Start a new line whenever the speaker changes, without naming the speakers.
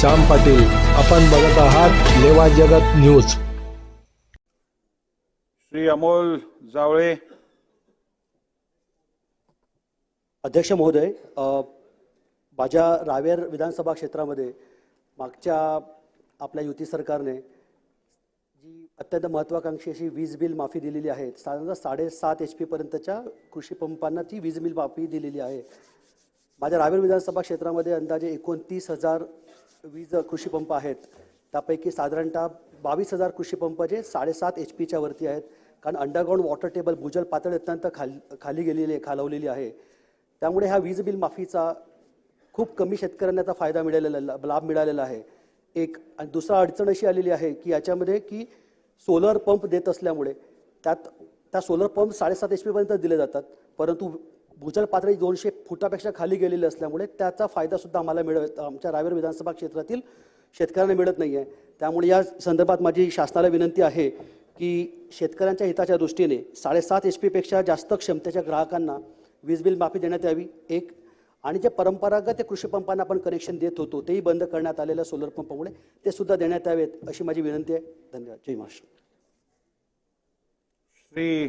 श्याम पाटील. आपण बघत आहात लेवा जगत न्यूज.
श्री अमोल जावळे.
अध्यक्ष महोदय माझ्या रावेर विधानसभा क्षेत्रामध्ये मागच्या आपल्या युती सरकारने जी अत्यंत महत्त्वाकांक्षी अशी वीज बिल माफी दिलेली आहे साधारणतः साडेसात एच पीपर्यंतच्या कृषी पंपांना ती वीज बिल माफी दिलेली आहे. माझ्या रावेर विधानसभा क्षेत्रामध्ये अंदाजे एकोणतीस हजार वीज कृषी पंप आहेत. त्यापैकी साधारणतः बावीस हजार कृषी पंप जे साडेसात एच पीच्या वरती आहेत. कारण अंडरग्राऊंड वॉटर टेबल भूजल पातळी अत्यंत खाली खाली गेलेली आहे खालवलेली आहे. त्यामुळे ह्या वीज बिल माफीचा खूप कमी शेतकऱ्यांना याचा फायदा मिळालेला लाभ मिळालेला आहे. एक आणि दुसरा अडचण अशी आलेली आहे की याच्यामध्ये की सोलर पंप देत असल्यामुळे त्यात त्या सोलर पंप साडेसात एच पीपर्यंत दिले जातात. परंतु भूजल पातळी दोनशे फुटापेक्षा खाली गेलेली असल्यामुळे त्याचा फायदा सुद्धा आम्हाला मिळत आमच्या रावेर विधानसभा क्षेत्रातील शेतकऱ्यांना मिळत नाही आहे त्यामुळे या संदर्भात माझी शासनाला विनंती आहे की शेतकऱ्यांच्या हिताच्या दृष्टीने साडेसात एच पीपेक्षा जास्त क्षमतेच्या ग्राहकांना वीज बिल माफी देण्यात यावी एक. आणि जे परंपरागत कृषी पंपांना आपण कनेक्शन देत होतो तेही बंद करण्यात आलेल्या सोलर पंपामुळे ते सुद्धा देण्यात यावेत अशी माझी विनंती आहे. धन्यवाद. जय महाराष्ट्र.
श्री